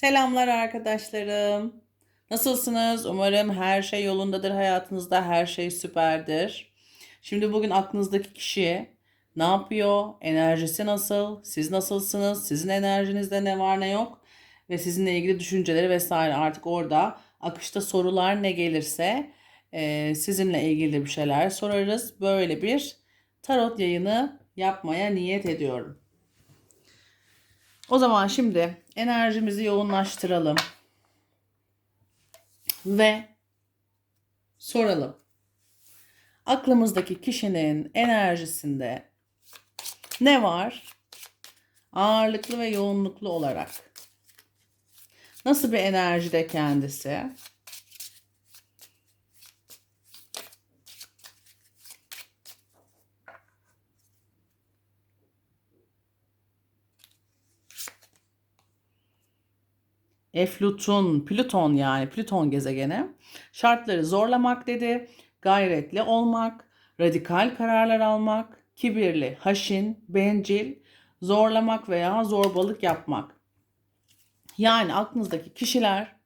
Selamlar arkadaşlarım. Nasılsınız? Umarım her şey yolundadır hayatınızda, her şey süperdir. Şimdi bugün aklınızdaki kişi ne yapıyor? Enerjisi nasıl? Siz nasılsınız? Sizin enerjinizde ne var ne yok? Ve sizinle ilgili düşünceleri vesaire artık orada akışta sorular ne gelirse e, sizinle ilgili bir şeyler sorarız. Böyle bir tarot yayını yapmaya niyet ediyorum. O zaman şimdi enerjimizi yoğunlaştıralım. Ve soralım. Aklımızdaki kişinin enerjisinde ne var? Ağırlıklı ve yoğunluklu olarak. Nasıl bir enerjide kendisi? Eflutun, Plüton yani Plüton gezegeni şartları zorlamak dedi, gayretli olmak, radikal kararlar almak, kibirli, haşin, bencil, zorlamak veya zorbalık yapmak. Yani aklınızdaki kişiler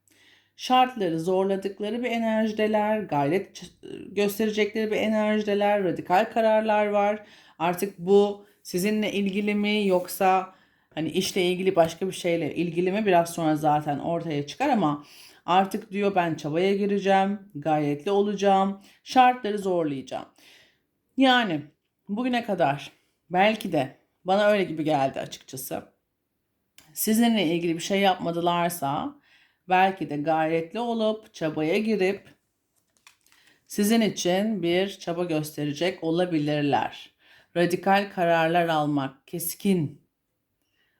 şartları zorladıkları bir enerjideler, gayret gösterecekleri bir enerjideler, radikal kararlar var. Artık bu sizinle ilgili mi yoksa hani işle ilgili başka bir şeyle ilgili mi biraz sonra zaten ortaya çıkar ama artık diyor ben çabaya gireceğim, gayretli olacağım, şartları zorlayacağım. Yani bugüne kadar belki de bana öyle gibi geldi açıkçası. Sizinle ilgili bir şey yapmadılarsa belki de gayretli olup çabaya girip sizin için bir çaba gösterecek olabilirler. Radikal kararlar almak, keskin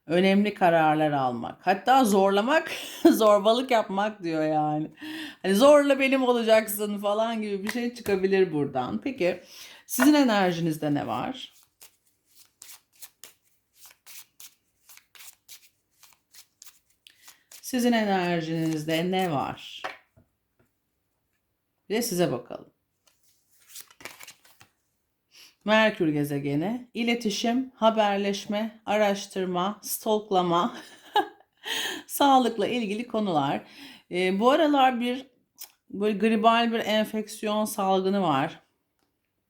önemli kararlar almak. Hatta zorlamak, zorbalık yapmak diyor yani. Hani zorla benim olacaksın falan gibi bir şey çıkabilir buradan. Peki sizin enerjinizde ne var? Sizin enerjinizde ne var? Bir de size bakalım. Merkür gezegeni, iletişim, haberleşme, araştırma, stalklama, sağlıkla ilgili konular. E, bu aralar bir böyle gribal bir enfeksiyon salgını var.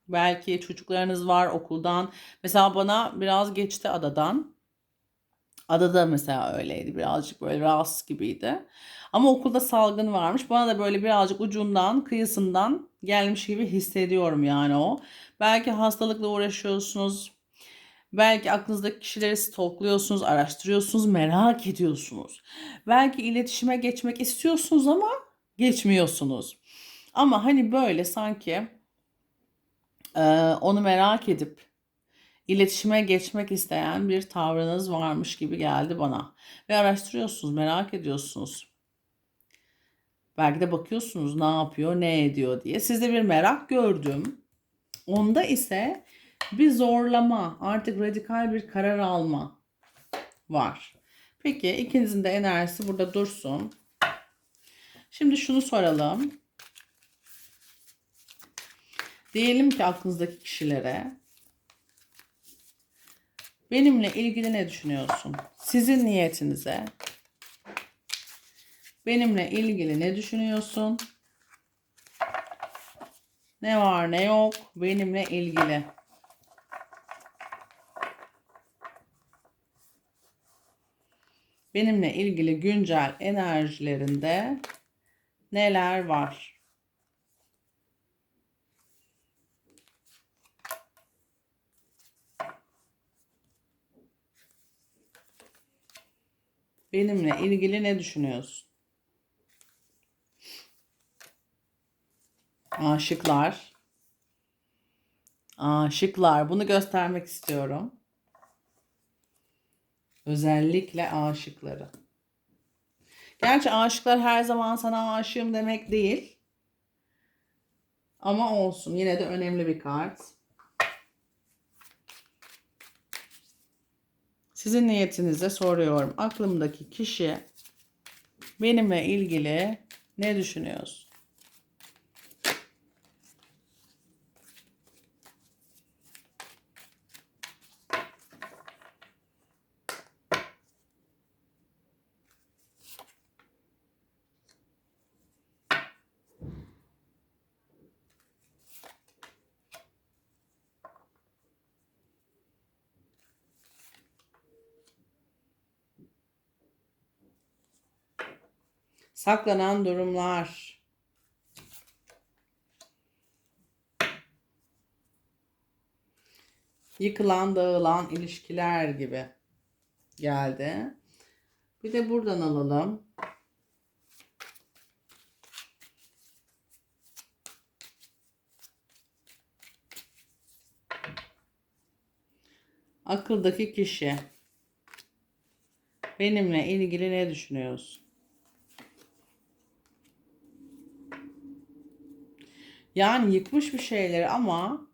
Belki çocuklarınız var okuldan. Mesela bana biraz geçti adadan. Adada mesela öyleydi. Birazcık böyle rahatsız gibiydi. Ama okulda salgın varmış. Bana da böyle birazcık ucundan, kıyısından gelmiş gibi hissediyorum yani o. Belki hastalıkla uğraşıyorsunuz. Belki aklınızdaki kişileri stalkluyorsunuz, araştırıyorsunuz, merak ediyorsunuz. Belki iletişime geçmek istiyorsunuz ama geçmiyorsunuz. Ama hani böyle sanki onu merak edip iletişime geçmek isteyen bir tavrınız varmış gibi geldi bana. Ve araştırıyorsunuz, merak ediyorsunuz. Belki de bakıyorsunuz ne yapıyor, ne ediyor diye. Sizde bir merak gördüm. Onda ise bir zorlama, artık radikal bir karar alma var. Peki ikinizin de enerjisi burada dursun. Şimdi şunu soralım. Diyelim ki aklınızdaki kişilere benimle ilgili ne düşünüyorsun? Sizin niyetinize benimle ilgili ne düşünüyorsun? Ne var ne yok benimle ilgili. Benimle ilgili güncel enerjilerinde neler var? Benimle ilgili ne düşünüyorsun? Aşıklar. Aşıklar. Bunu göstermek istiyorum. Özellikle aşıkları. Gerçi aşıklar her zaman sana aşığım demek değil. Ama olsun. Yine de önemli bir kart. Sizin niyetinize soruyorum. Aklımdaki kişi benimle ilgili ne düşünüyorsun? Saklanan durumlar. Yıkılan, dağılan ilişkiler gibi geldi. Bir de buradan alalım. Akıldaki kişi. Benimle ilgili ne düşünüyorsun? Yani yıkmış bir şeyleri ama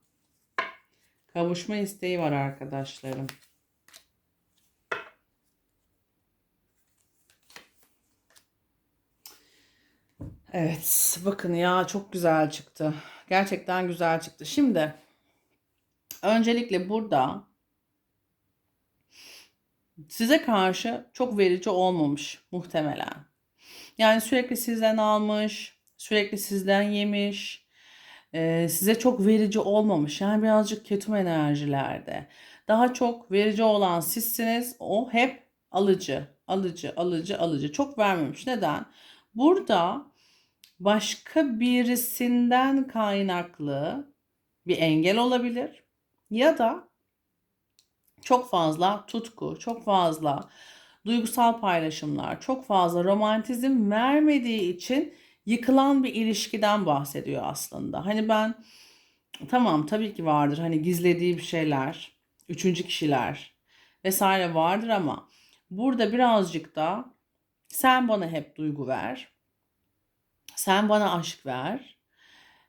kavuşma isteği var arkadaşlarım. Evet, bakın ya çok güzel çıktı. Gerçekten güzel çıktı. Şimdi öncelikle burada size karşı çok verici olmamış muhtemelen. Yani sürekli sizden almış, sürekli sizden yemiş, e, size çok verici olmamış. Yani birazcık ketum enerjilerde. Daha çok verici olan sizsiniz. O hep alıcı, alıcı, alıcı, alıcı. Çok vermemiş. Neden? Burada başka birisinden kaynaklı bir engel olabilir. Ya da çok fazla tutku, çok fazla duygusal paylaşımlar, çok fazla romantizm vermediği için yıkılan bir ilişkiden bahsediyor aslında. Hani ben tamam tabii ki vardır hani gizlediği bir şeyler, üçüncü kişiler vesaire vardır ama burada birazcık da sen bana hep duygu ver. Sen bana aşk ver.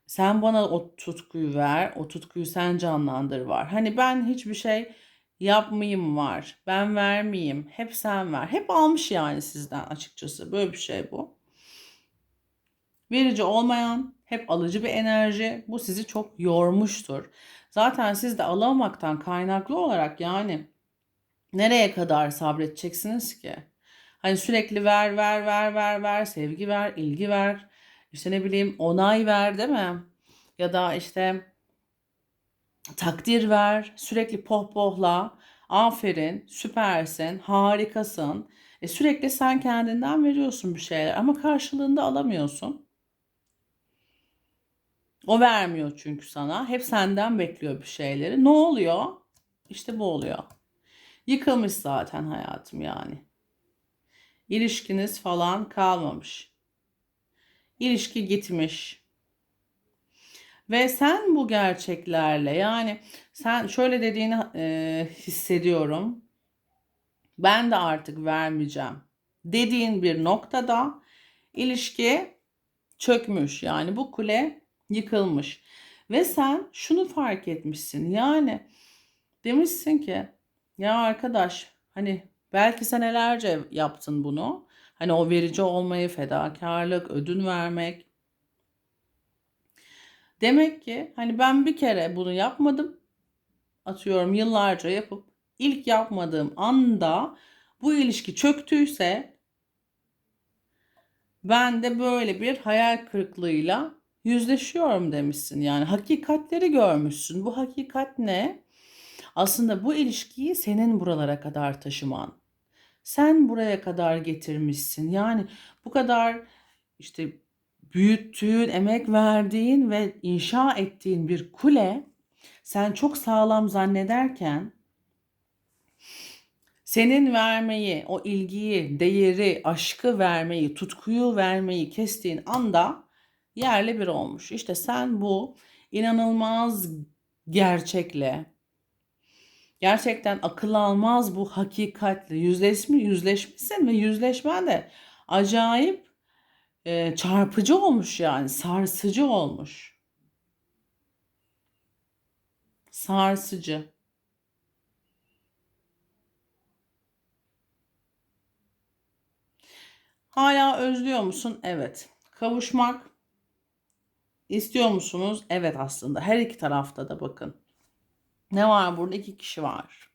Sen bana o tutkuyu ver. O tutkuyu sen canlandır var. Hani ben hiçbir şey yapmayayım var. Ben vermeyeyim. Hep sen ver. Hep almış yani sizden açıkçası. Böyle bir şey bu. Verici olmayan, hep alıcı bir enerji. Bu sizi çok yormuştur. Zaten siz de alamaktan kaynaklı olarak yani nereye kadar sabredeceksiniz ki? Hani sürekli ver ver ver ver ver sevgi ver ilgi ver işte ne bileyim onay ver değil mi? Ya da işte takdir ver sürekli pohpohla aferin süpersin harikasın e sürekli sen kendinden veriyorsun bir şeyler ama karşılığında alamıyorsun. O vermiyor çünkü sana. Hep senden bekliyor bir şeyleri. Ne oluyor? İşte bu oluyor. Yıkılmış zaten hayatım yani. İlişkiniz falan kalmamış. İlişki gitmiş. Ve sen bu gerçeklerle yani sen şöyle dediğini e, hissediyorum. Ben de artık vermeyeceğim dediğin bir noktada ilişki çökmüş. Yani bu kule yıkılmış. Ve sen şunu fark etmişsin. Yani demişsin ki ya arkadaş hani belki senelerce yaptın bunu. Hani o verici olmayı, fedakarlık, ödün vermek. Demek ki hani ben bir kere bunu yapmadım. Atıyorum yıllarca yapıp ilk yapmadığım anda bu ilişki çöktüyse ben de böyle bir hayal kırıklığıyla yüzleşiyorum demişsin. Yani hakikatleri görmüşsün. Bu hakikat ne? Aslında bu ilişkiyi senin buralara kadar taşıman. Sen buraya kadar getirmişsin. Yani bu kadar işte büyüttüğün, emek verdiğin ve inşa ettiğin bir kule sen çok sağlam zannederken senin vermeyi, o ilgiyi, değeri, aşkı vermeyi, tutkuyu vermeyi kestiğin anda yerle bir olmuş. İşte sen bu inanılmaz gerçekle, gerçekten akıl almaz bu hakikatle yüzleşmi, yüzleşmişsin ve yüzleşmen de acayip e, çarpıcı olmuş yani sarsıcı olmuş. Sarsıcı. Hala özlüyor musun? Evet. Kavuşmak İstiyor musunuz? Evet aslında. Her iki tarafta da bakın. Ne var burada? İki kişi var.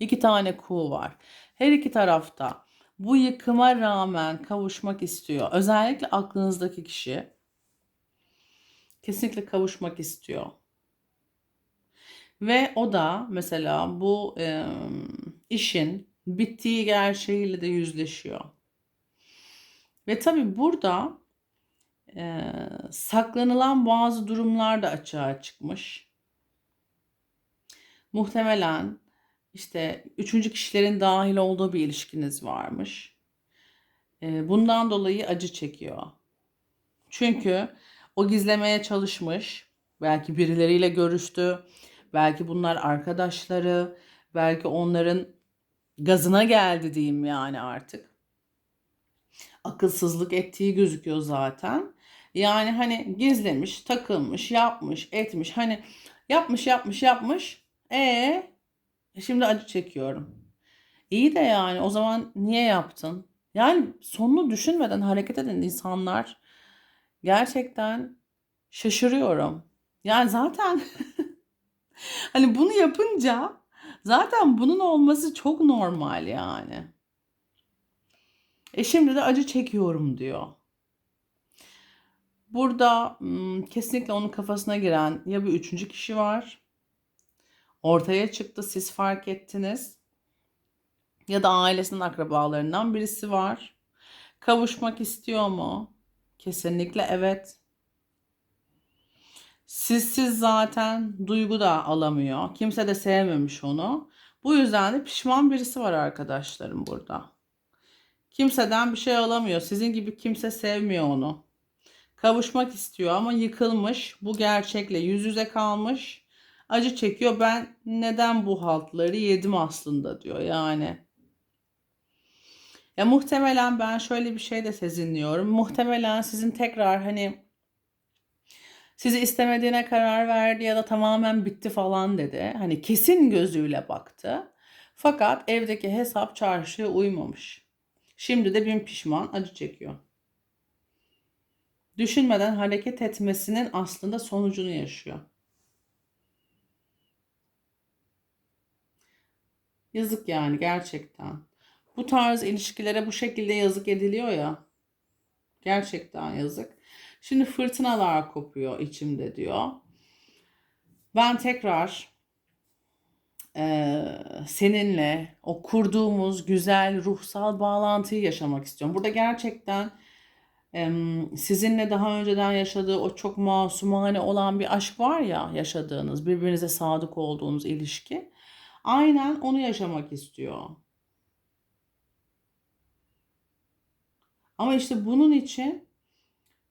İki tane kuğu var. Her iki tarafta bu yıkıma rağmen kavuşmak istiyor. Özellikle aklınızdaki kişi kesinlikle kavuşmak istiyor. Ve o da mesela bu e, işin bittiği gerçeğiyle de yüzleşiyor. Ve tabii burada e, saklanılan bazı durumlar da açığa çıkmış. Muhtemelen işte üçüncü kişilerin dahil olduğu bir ilişkiniz varmış. E, bundan dolayı acı çekiyor. Çünkü o gizlemeye çalışmış. Belki birileriyle görüştü. Belki bunlar arkadaşları. Belki onların gazına geldi diyeyim yani artık. Akılsızlık ettiği gözüküyor zaten. Yani hani gizlemiş, takılmış, yapmış, etmiş. Hani yapmış, yapmış, yapmış. E şimdi acı çekiyorum. İyi de yani o zaman niye yaptın? Yani sonunu düşünmeden hareket eden insanlar gerçekten şaşırıyorum. Yani zaten hani bunu yapınca zaten bunun olması çok normal yani. E şimdi de acı çekiyorum diyor. Burada kesinlikle onun kafasına giren ya bir üçüncü kişi var. Ortaya çıktı siz fark ettiniz. Ya da ailesinin akrabalarından birisi var. Kavuşmak istiyor mu? Kesinlikle evet. Sizsiz zaten duygu da alamıyor. Kimse de sevmemiş onu. Bu yüzden de pişman birisi var arkadaşlarım burada. Kimseden bir şey alamıyor. Sizin gibi kimse sevmiyor onu. Kavuşmak istiyor ama yıkılmış. Bu gerçekle yüz yüze kalmış. Acı çekiyor. Ben neden bu haltları yedim aslında diyor yani. Ya muhtemelen ben şöyle bir şey de sezinliyorum. Muhtemelen sizin tekrar hani sizi istemediğine karar verdi ya da tamamen bitti falan dedi. Hani kesin gözüyle baktı. Fakat evdeki hesap çarşıya uymamış. Şimdi de bin pişman acı çekiyor. Düşünmeden hareket etmesinin aslında sonucunu yaşıyor. Yazık yani gerçekten. Bu tarz ilişkilere bu şekilde yazık ediliyor ya. Gerçekten yazık. Şimdi fırtınalar kopuyor içimde diyor. Ben tekrar e, seninle o kurduğumuz güzel ruhsal bağlantıyı yaşamak istiyorum. Burada gerçekten sizinle daha önceden yaşadığı o çok masumane olan bir aşk var ya yaşadığınız, birbirinize sadık olduğunuz ilişki. Aynen onu yaşamak istiyor. Ama işte bunun için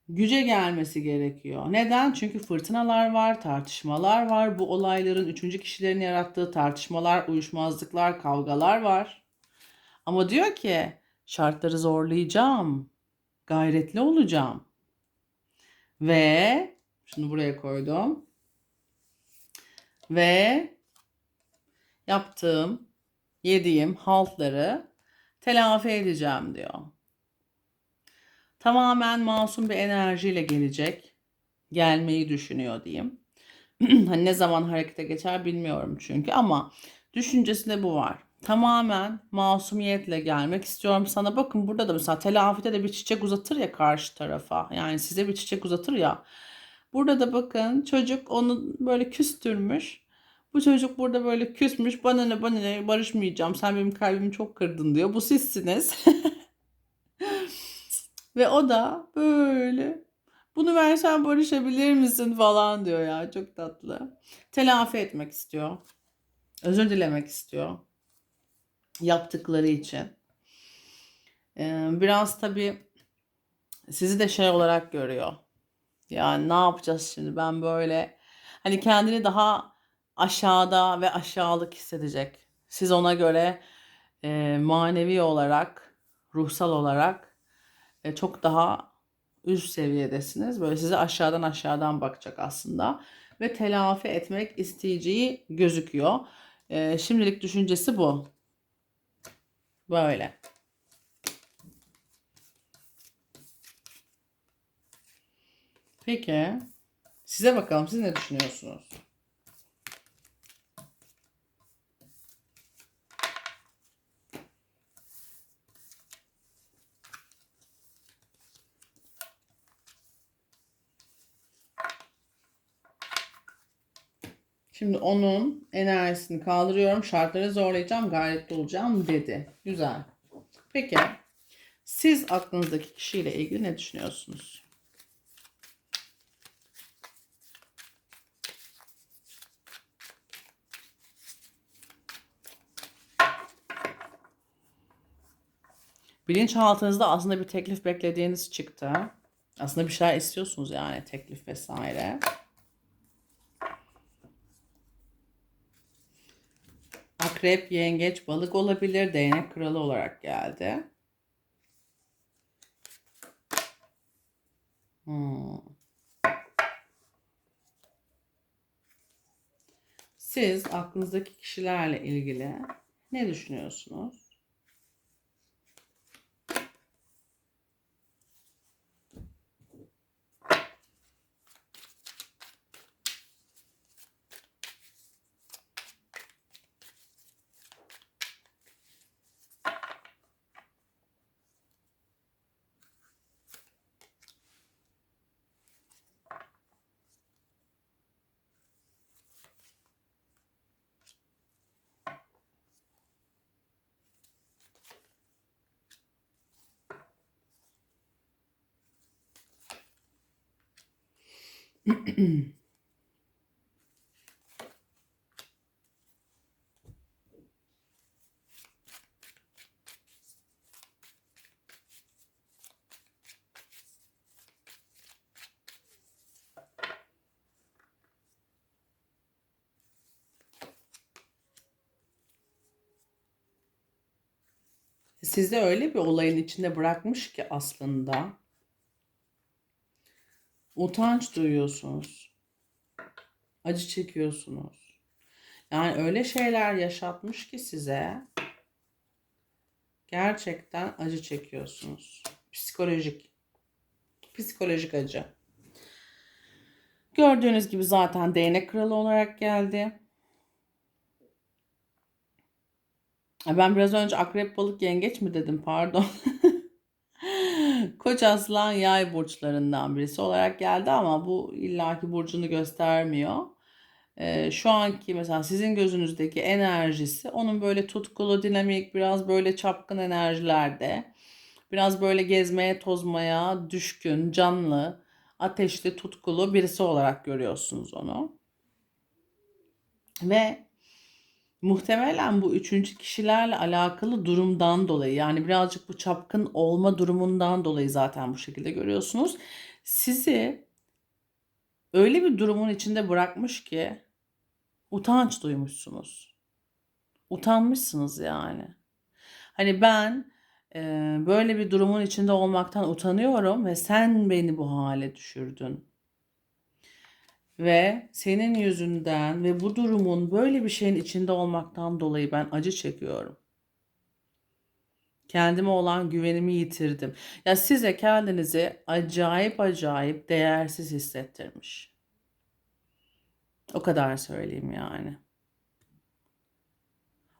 güce gelmesi gerekiyor. Neden? Çünkü fırtınalar var, tartışmalar var. Bu olayların üçüncü kişilerin yarattığı tartışmalar, uyuşmazlıklar, kavgalar var. Ama diyor ki şartları zorlayacağım, gayretli olacağım. Ve şunu buraya koydum. Ve yaptığım, yediğim haltları telafi edeceğim diyor. Tamamen masum bir enerjiyle gelecek. Gelmeyi düşünüyor diyeyim. hani ne zaman harekete geçer bilmiyorum çünkü ama düşüncesinde bu var. Tamamen masumiyetle gelmek istiyorum sana. Bakın burada da mesela telafide de bir çiçek uzatır ya karşı tarafa. Yani size bir çiçek uzatır ya. Burada da bakın çocuk onu böyle küstürmüş. Bu çocuk burada böyle küsmüş. Bana ne bana ne barışmayacağım. Sen benim kalbimi çok kırdın diyor. Bu sizsiniz. Ve o da böyle bunu versen barışabilir misin falan diyor ya. Çok tatlı. Telafi etmek istiyor. Özür dilemek istiyor. Yaptıkları için. Biraz tabii sizi de şey olarak görüyor. Yani ne yapacağız şimdi ben böyle hani kendini daha aşağıda ve aşağılık hissedecek. Siz ona göre e, manevi olarak, ruhsal olarak e, çok daha üst seviyedesiniz. Böyle size aşağıdan aşağıdan bakacak aslında ve telafi etmek isteyeceği gözüküyor. E, şimdilik düşüncesi bu. Böyle. Peki. Size bakalım siz ne düşünüyorsunuz? Şimdi onun enerjisini kaldırıyorum. Şartları zorlayacağım. Gayretli olacağım dedi. Güzel. Peki. Siz aklınızdaki kişiyle ilgili ne düşünüyorsunuz? Bilinçaltınızda aslında bir teklif beklediğiniz çıktı. Aslında bir şeyler istiyorsunuz yani teklif vesaire. Akrep, yengeç, balık olabilir. Değnek kralı olarak geldi. Hmm. Siz aklınızdaki kişilerle ilgili ne düşünüyorsunuz? Sizi öyle bir olayın içinde bırakmış ki aslında utanç duyuyorsunuz. Acı çekiyorsunuz. Yani öyle şeyler yaşatmış ki size gerçekten acı çekiyorsunuz. Psikolojik. Psikolojik acı. Gördüğünüz gibi zaten değnek kralı olarak geldi. Ben biraz önce akrep balık yengeç mi dedim pardon. Koç aslan yay burçlarından birisi olarak geldi ama bu illaki burcunu göstermiyor. Ee, şu anki mesela sizin gözünüzdeki enerjisi onun böyle tutkulu, dinamik, biraz böyle çapkın enerjilerde. Biraz böyle gezmeye, tozmaya düşkün, canlı, ateşli, tutkulu birisi olarak görüyorsunuz onu. Ve Muhtemelen bu üçüncü kişilerle alakalı durumdan dolayı yani birazcık bu çapkın olma durumundan dolayı zaten bu şekilde görüyorsunuz. Sizi öyle bir durumun içinde bırakmış ki utanç duymuşsunuz. Utanmışsınız yani. Hani ben e, böyle bir durumun içinde olmaktan utanıyorum ve sen beni bu hale düşürdün. Ve senin yüzünden ve bu durumun böyle bir şeyin içinde olmaktan dolayı ben acı çekiyorum. Kendime olan güvenimi yitirdim. Ya size kendinizi acayip acayip değersiz hissettirmiş. O kadar söyleyeyim yani.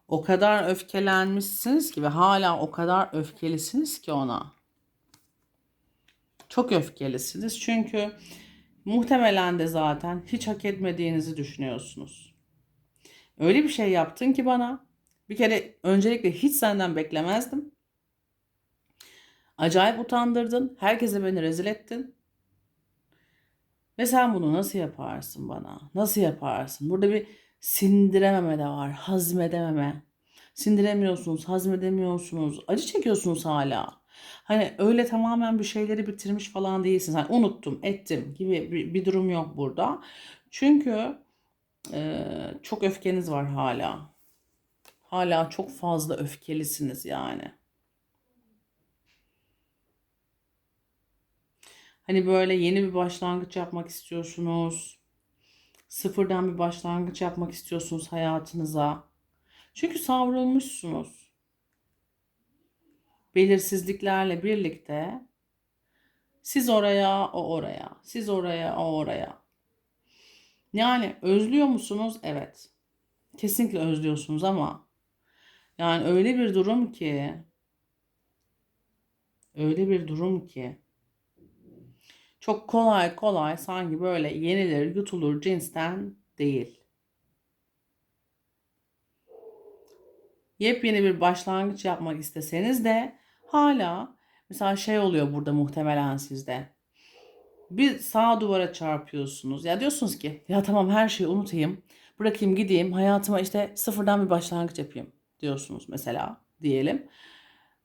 O kadar öfkelenmişsiniz ki ve hala o kadar öfkelisiniz ki ona. Çok öfkelisiniz çünkü Muhtemelen de zaten hiç hak etmediğinizi düşünüyorsunuz. Öyle bir şey yaptın ki bana. Bir kere öncelikle hiç senden beklemezdim. Acayip utandırdın. Herkese beni rezil ettin. Ve sen bunu nasıl yaparsın bana? Nasıl yaparsın? Burada bir sindirememe de var. Hazmedememe. Sindiremiyorsunuz, hazmedemiyorsunuz. Acı çekiyorsunuz hala. Hani öyle tamamen bir şeyleri bitirmiş falan değilsin. Hani unuttum, ettim gibi bir, bir durum yok burada. Çünkü e, çok öfkeniz var hala. Hala çok fazla öfkelisiniz yani. Hani böyle yeni bir başlangıç yapmak istiyorsunuz. Sıfırdan bir başlangıç yapmak istiyorsunuz hayatınıza. Çünkü savrulmuşsunuz belirsizliklerle birlikte siz oraya, o oraya, siz oraya, o oraya. Yani özlüyor musunuz? Evet. Kesinlikle özlüyorsunuz ama yani öyle bir durum ki öyle bir durum ki çok kolay kolay sanki böyle yenilir, yutulur cinsten değil. Yepyeni bir başlangıç yapmak isteseniz de hala Mesela şey oluyor burada muhtemelen sizde. Bir sağ duvara çarpıyorsunuz. Ya diyorsunuz ki ya tamam her şeyi unutayım. Bırakayım gideyim hayatıma işte sıfırdan bir başlangıç yapayım diyorsunuz mesela diyelim.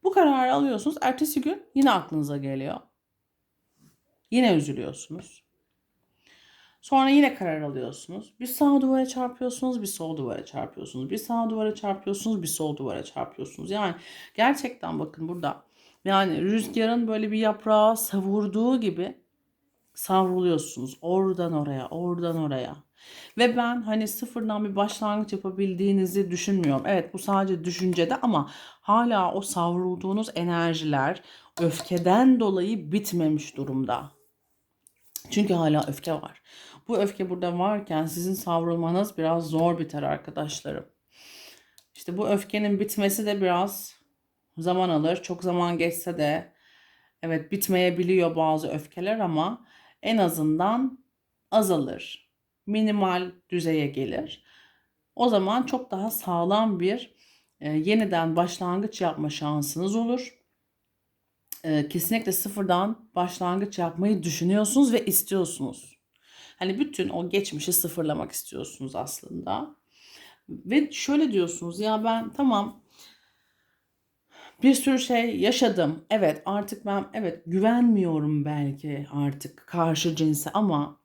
Bu kararı alıyorsunuz. Ertesi gün yine aklınıza geliyor. Yine üzülüyorsunuz. Sonra yine karar alıyorsunuz. Bir sağ duvara çarpıyorsunuz, bir sol duvara çarpıyorsunuz. Bir sağ duvara çarpıyorsunuz, bir sol duvara çarpıyorsunuz. Yani gerçekten bakın burada yani rüzgarın böyle bir yaprağı savurduğu gibi savruluyorsunuz. Oradan oraya, oradan oraya. Ve ben hani sıfırdan bir başlangıç yapabildiğinizi düşünmüyorum. Evet bu sadece düşüncede ama hala o savrulduğunuz enerjiler öfkeden dolayı bitmemiş durumda. Çünkü hala öfke var. Bu öfke burada varken sizin savrulmanız biraz zor biter arkadaşlarım. İşte bu öfkenin bitmesi de biraz zaman alır. Çok zaman geçse de evet bitmeyebiliyor bazı öfkeler ama en azından azalır. Minimal düzeye gelir. O zaman çok daha sağlam bir e, yeniden başlangıç yapma şansınız olur. E, kesinlikle sıfırdan başlangıç yapmayı düşünüyorsunuz ve istiyorsunuz. Hani bütün o geçmişi sıfırlamak istiyorsunuz aslında. Ve şöyle diyorsunuz ya ben tamam bir sürü şey yaşadım. Evet artık ben evet güvenmiyorum belki artık karşı cinse ama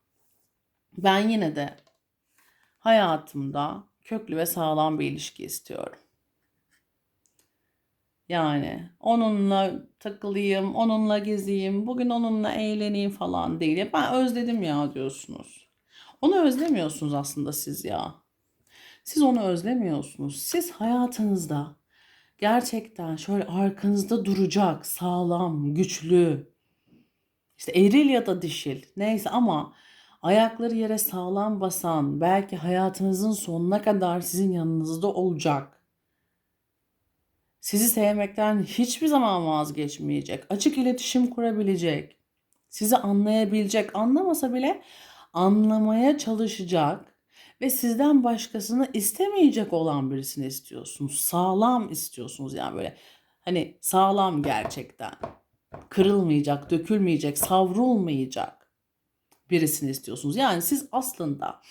ben yine de hayatımda köklü ve sağlam bir ilişki istiyorum. Yani onunla takılayım, onunla gezeyim, bugün onunla eğleneyim falan değil. Ben özledim ya diyorsunuz. Onu özlemiyorsunuz aslında siz ya. Siz onu özlemiyorsunuz. Siz hayatınızda gerçekten şöyle arkanızda duracak, sağlam, güçlü, işte eril ya da dişil neyse ama ayakları yere sağlam basan, belki hayatınızın sonuna kadar sizin yanınızda olacak. Sizi sevmekten hiçbir zaman vazgeçmeyecek, açık iletişim kurabilecek, sizi anlayabilecek, anlamasa bile anlamaya çalışacak ve sizden başkasını istemeyecek olan birisini istiyorsunuz. Sağlam istiyorsunuz yani böyle hani sağlam gerçekten. Kırılmayacak, dökülmeyecek, savrulmayacak birisini istiyorsunuz. Yani siz aslında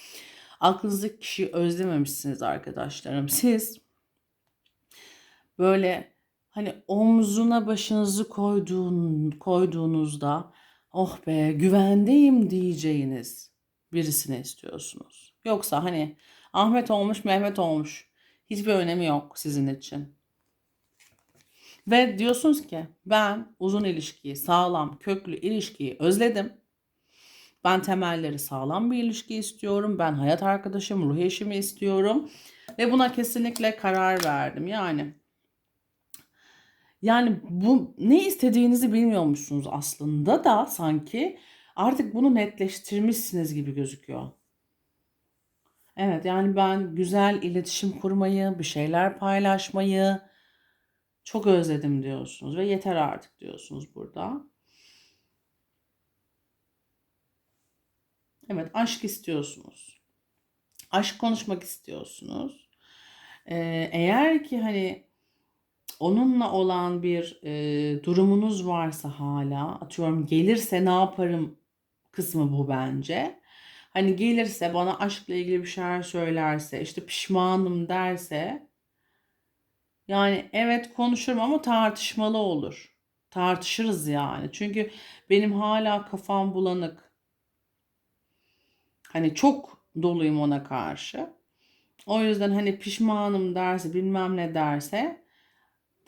aklınızdaki kişiyi özlememişsiniz arkadaşlarım. Siz böyle hani omzuna başınızı koyduğun, koyduğunuzda oh be güvendeyim diyeceğiniz birisini istiyorsunuz. Yoksa hani Ahmet olmuş Mehmet olmuş hiçbir önemi yok sizin için. Ve diyorsunuz ki ben uzun ilişkiyi, sağlam, köklü ilişkiyi özledim. Ben temelleri sağlam bir ilişki istiyorum. Ben hayat arkadaşım, ruh eşimi istiyorum. Ve buna kesinlikle karar verdim. Yani yani bu ne istediğinizi bilmiyormuşsunuz aslında da sanki artık bunu netleştirmişsiniz gibi gözüküyor. Evet yani ben güzel iletişim kurmayı, bir şeyler paylaşmayı çok özledim diyorsunuz ve yeter artık diyorsunuz burada. Evet aşk istiyorsunuz. Aşk konuşmak istiyorsunuz. Ee, eğer ki hani onunla olan bir e, durumunuz varsa hala atıyorum gelirse ne yaparım kısmı bu bence. Hani gelirse bana aşkla ilgili bir şeyler söylerse işte pişmanım derse yani evet konuşurum ama tartışmalı olur. Tartışırız yani. Çünkü benim hala kafam bulanık. Hani çok doluyum ona karşı. O yüzden hani pişmanım derse bilmem ne derse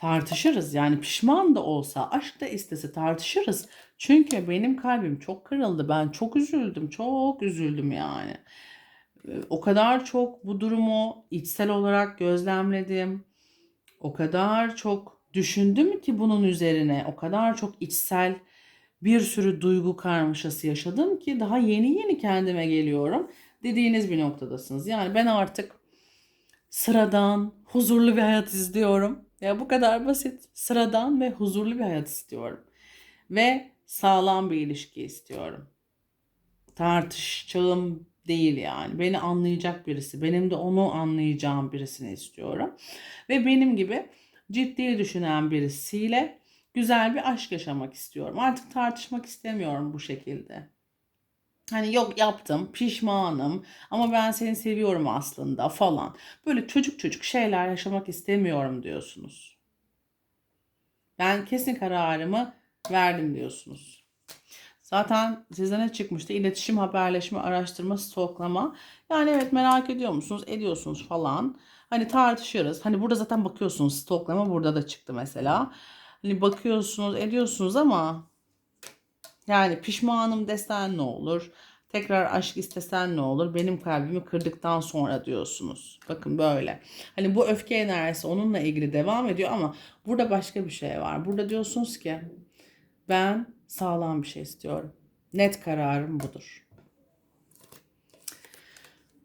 tartışırız. Yani pişman da olsa, aşk da istese tartışırız. Çünkü benim kalbim çok kırıldı. Ben çok üzüldüm. Çok üzüldüm yani. Ee, o kadar çok bu durumu içsel olarak gözlemledim. O kadar çok düşündüm ki bunun üzerine. O kadar çok içsel bir sürü duygu karmaşası yaşadım ki daha yeni yeni kendime geliyorum. Dediğiniz bir noktadasınız. Yani ben artık sıradan, huzurlu bir hayat istiyorum. Ya bu kadar basit, sıradan ve huzurlu bir hayat istiyorum. Ve sağlam bir ilişki istiyorum. Tartışacağım değil yani. Beni anlayacak birisi, benim de onu anlayacağım birisini istiyorum. Ve benim gibi ciddi düşünen birisiyle güzel bir aşk yaşamak istiyorum. Artık tartışmak istemiyorum bu şekilde. Hani yok yaptım, pişmanım ama ben seni seviyorum aslında falan. Böyle çocuk çocuk şeyler yaşamak istemiyorum diyorsunuz. Ben kesin kararımı verdim diyorsunuz. Zaten size ne çıkmıştı? İletişim, haberleşme, araştırma, stoklama. Yani evet merak ediyor musunuz? Ediyorsunuz falan. Hani tartışırız. Hani burada zaten bakıyorsunuz stoklama burada da çıktı mesela. Hani bakıyorsunuz, ediyorsunuz ama yani pişmanım desen ne olur? Tekrar aşk istesen ne olur? Benim kalbimi kırdıktan sonra diyorsunuz. Bakın böyle. Hani bu öfke enerjisi onunla ilgili devam ediyor ama burada başka bir şey var. Burada diyorsunuz ki ben sağlam bir şey istiyorum. Net kararım budur.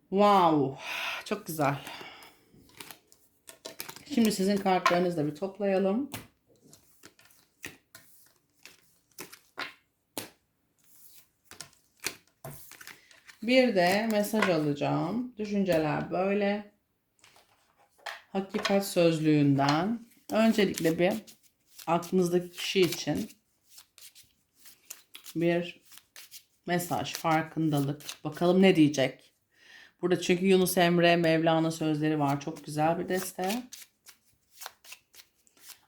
Wow. Çok güzel. Şimdi sizin kartlarınızı da bir toplayalım. Bir de mesaj alacağım. Düşünceler böyle. Hakikat sözlüğünden. Öncelikle bir aklınızdaki kişi için bir mesaj, farkındalık. Bakalım ne diyecek. Burada çünkü Yunus Emre, Mevlana sözleri var. Çok güzel bir deste.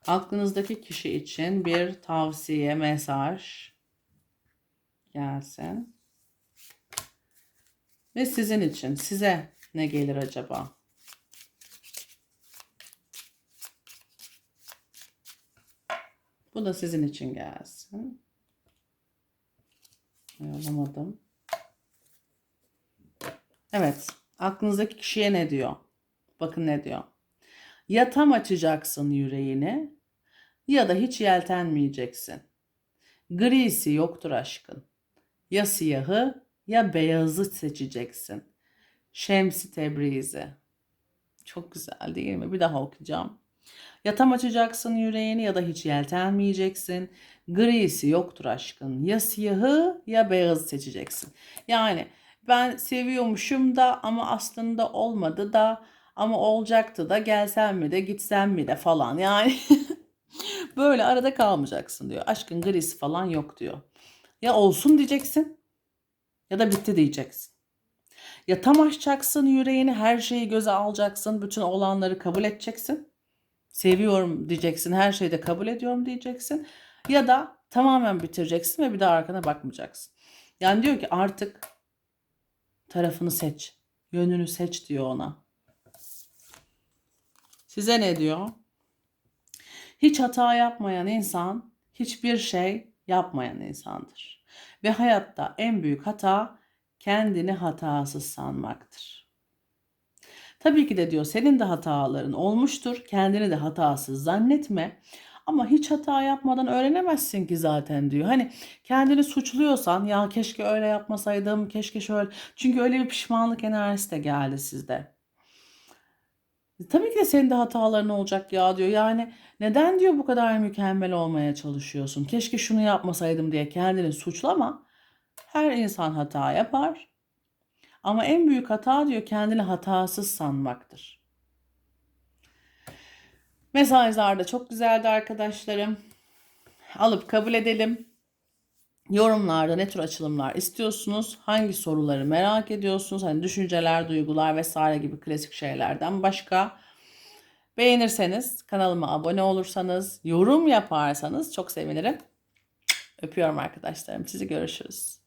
Aklınızdaki kişi için bir tavsiye, mesaj gelsin. Ve sizin için size ne gelir acaba? Bu da sizin için gelsin. Ayarlamadım. Evet. Aklınızdaki kişiye ne diyor? Bakın ne diyor. Ya tam açacaksın yüreğini ya da hiç yeltenmeyeceksin. Grisi yoktur aşkın. Ya siyahı ya beyazı seçeceksin. Şemsi Tebrizi. Çok güzel değil mi? Bir daha okuyacağım. Ya tam açacaksın yüreğini ya da hiç yeltenmeyeceksin. Grisi yoktur aşkın. Ya siyahı ya beyazı seçeceksin. Yani ben seviyormuşum da ama aslında olmadı da ama olacaktı da gelsem mi de gitsem mi de falan. Yani böyle arada kalmayacaksın diyor. Aşkın grisi falan yok diyor. Ya olsun diyeceksin ya da bitti diyeceksin. Ya tam açacaksın yüreğini, her şeyi göze alacaksın, bütün olanları kabul edeceksin. Seviyorum diyeceksin, her şeyi de kabul ediyorum diyeceksin. Ya da tamamen bitireceksin ve bir daha arkana bakmayacaksın. Yani diyor ki artık tarafını seç, yönünü seç diyor ona. Size ne diyor? Hiç hata yapmayan insan hiçbir şey yapmayan insandır. Ve hayatta en büyük hata kendini hatasız sanmaktır. Tabii ki de diyor senin de hataların olmuştur. Kendini de hatasız zannetme. Ama hiç hata yapmadan öğrenemezsin ki zaten diyor. Hani kendini suçluyorsan ya keşke öyle yapmasaydım, keşke şöyle. Çünkü öyle bir pişmanlık enerjisi de geldi sizde. Tabii ki de senin de hataların olacak ya diyor. Yani neden diyor bu kadar mükemmel olmaya çalışıyorsun? Keşke şunu yapmasaydım diye kendini suçlama. Her insan hata yapar. Ama en büyük hata diyor kendini hatasız sanmaktır. Mesajlar da çok güzeldi arkadaşlarım. Alıp kabul edelim. Yorumlarda ne tür açılımlar istiyorsunuz? Hangi soruları merak ediyorsunuz? Hani düşünceler, duygular vesaire gibi klasik şeylerden başka. Beğenirseniz, kanalıma abone olursanız, yorum yaparsanız çok sevinirim. Öpüyorum arkadaşlarım. Sizi görüşürüz.